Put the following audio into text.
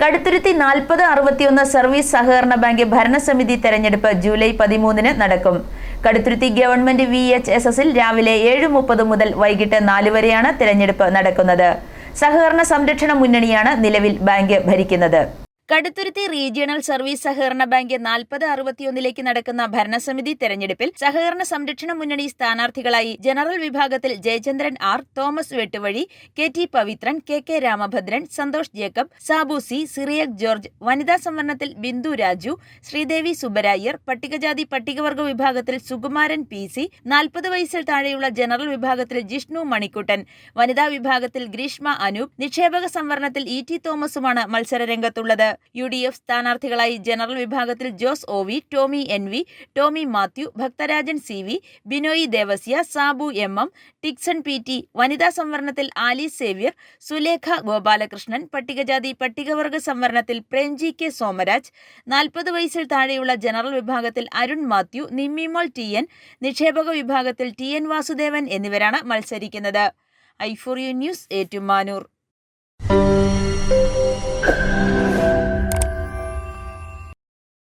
കടുത്തുരുത്തി നാൽപ്പത് അറുപത്തിയൊന്ന് സർവീസ് സഹകരണ ബാങ്ക് ഭരണസമിതി തെരഞ്ഞെടുപ്പ് ജൂലൈ പതിമൂന്നിന് നടക്കും. Kaduthuruthy government V H S എസിൽ രാവിലെ ഏഴ് മുപ്പത് മുതൽ വൈകിട്ട് നാല് വരെയാണ് തെരഞ്ഞെടുപ്പ് നടക്കുന്നത്. സഹകരണ സംരക്ഷണ മുന്നണിയാണ് നിലവിൽ ബാങ്ക് ഭരിക്കുന്നത്. കടുത്തുരുത്തി റീജിയണൽ സർവീസ് സഹകരണ ബാങ്ക് നാൽപ്പത് അറുപത്തിയൊന്നിലേക്ക് നടക്കുന്ന ഭരണസമിതി തെരഞ്ഞെടുപ്പിൽ സഹകരണ സംരക്ഷണ മുന്നണി സ്ഥാനാർത്ഥികളായി ജനറൽ വിഭാഗത്തിൽ Jayachandran R Thomas Vettuvazhi K T Pavithran K K Ramabhadran Santhosh Jacob Sabu C Cyriac George വനിതാ സംവരണത്തിൽ ബിന്ദു രാജു ശ്രീദേവി സുബരായർ പട്ടികജാതി പട്ടികവർഗ വിഭാഗത്തിൽ സുകുമാരൻ പി സി നാൽപ്പത് വയസ്സിൽ താഴെയുള്ള ജനറൽ വിഭാഗത്തിൽ ജിഷ്ണു മണിക്കുട്ടൻ വനിതാ വിഭാഗത്തിൽ ഗ്രീഷ്മ അനൂപ് നിക്ഷേപക സംവരണത്തിൽ ഇ ടി തോമസുമാണ് മത്സരരംഗത്തുള്ളത്. യു ഡി എഫ് സ്ഥാനാർത്ഥികളായി ജനറൽ വിഭാഗത്തിൽ Jose O V Tomy N V Tomy Mathew Bhaktharajan C V Binoy Devasia Sabu M M Tixon P T വനിതാ സംവരണത്തിൽ ആലി സേവ്യർ സുലേഖ ഗോപാലകൃഷ്ണൻ പട്ടികജാതി പട്ടികവർഗ സംവരണത്തിൽ പ്രേംജി കെ സോമരാജ് നാൽപ്പത് വയസ്സിൽ താഴെയുള്ള ജനറൽ വിഭാഗത്തിൽ അരുൺ മാത്യു നിമ്മിമോൾ ടി എൻ നിക്ഷേപക വിഭാഗത്തിൽ ടി എൻ വാസുദേവൻ എന്നിവരാണ് മത്സരിക്കുന്നത്. I four U news Ettumanoor.